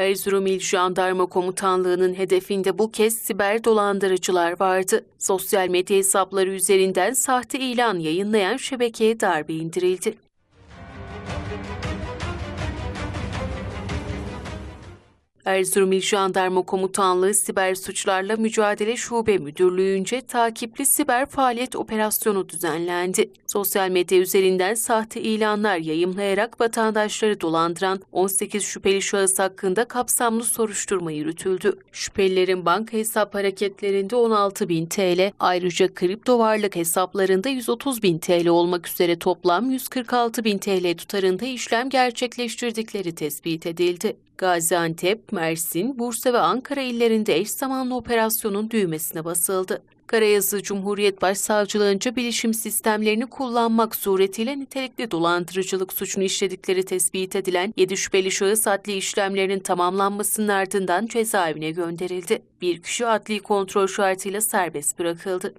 Erzurum İl Jandarma Komutanlığı'nın hedefinde bu kez siber dolandırıcılar vardı. Sosyal medya hesapları üzerinden sahte ilan yayınlayan şebekeye darbe indirildi. Erzurum İl Jandarma Komutanlığı Siber Suçlarla Mücadele Şube Müdürlüğü'nce takipli siber faaliyet operasyonu düzenlendi. Sosyal medya üzerinden sahte ilanlar yayımlayarak vatandaşları dolandıran 18 şüpheli şahıs hakkında kapsamlı soruşturma yürütüldü. Şüphelilerin banka hesap hareketlerinde 16 bin TL, ayrıca kripto varlık hesaplarında 130 bin TL olmak üzere toplam 146 bin TL tutarında işlem gerçekleştirdikleri tespit edildi. Gaziantep, Mersin, Bursa ve Ankara illerinde eş zamanlı operasyonun düğmesine basıldı. Karayazı Cumhuriyet Başsavcılığınca bilişim sistemlerini kullanmak suretiyle nitelikli dolandırıcılık suçunu işledikleri tespit edilen 7 şüpheli şahıs adli işlemlerinin tamamlanmasının ardından cezaevine gönderildi. Bir kişi adli kontrol şartıyla serbest bırakıldı.